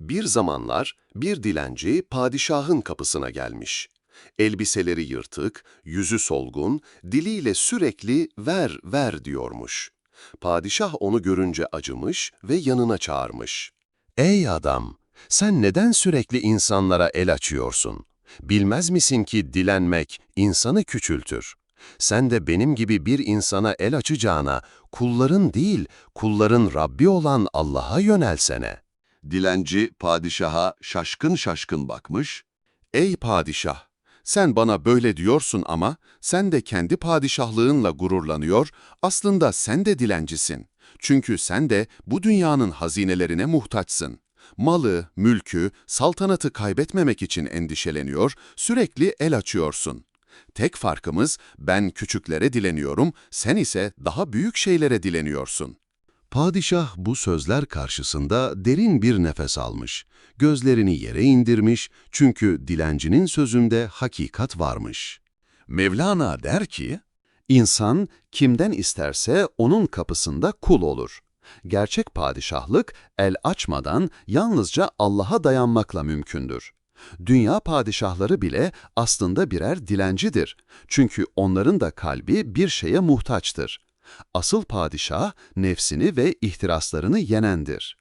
Bir zamanlar bir dilenci padişahın kapısına gelmiş. Elbiseleri yırtık, yüzü solgun, diliyle sürekli ver ver diyormuş. Padişah onu görünce acımış ve yanına çağırmış. Ey adam, sen neden sürekli insanlara el açıyorsun? Bilmez misin ki dilenmek insanı küçültür? Sen de benim gibi bir insana el açacağına kulların değil, kulların Rabbi olan Allah'a yönelsene. Dilenci padişaha şaşkın şaşkın bakmış. Ey padişah! Sen bana böyle diyorsun ama sen de kendi padişahlığınla gururlanıyor, aslında sen de dilencisin. Çünkü sen de bu dünyanın hazinelerine muhtaçsın. Malı, mülkü, saltanatı kaybetmemek için endişeleniyor, sürekli el açıyorsun. Tek farkımız ben küçüklere dileniyorum, sen ise daha büyük şeylere dileniyorsun. Padişah bu sözler karşısında derin bir nefes almış. Gözlerini yere indirmiş çünkü dilencinin sözünde hakikat varmış. Mevlana der ki, İnsan kimden isterse onun kapısında kul olur. Gerçek padişahlık el açmadan yalnızca Allah'a dayanmakla mümkündür. Dünya padişahları bile aslında birer dilencidir. Çünkü onların da kalbi bir şeye muhtaçtır. Asıl padişah nefsini ve ihtiraslarını yenendir.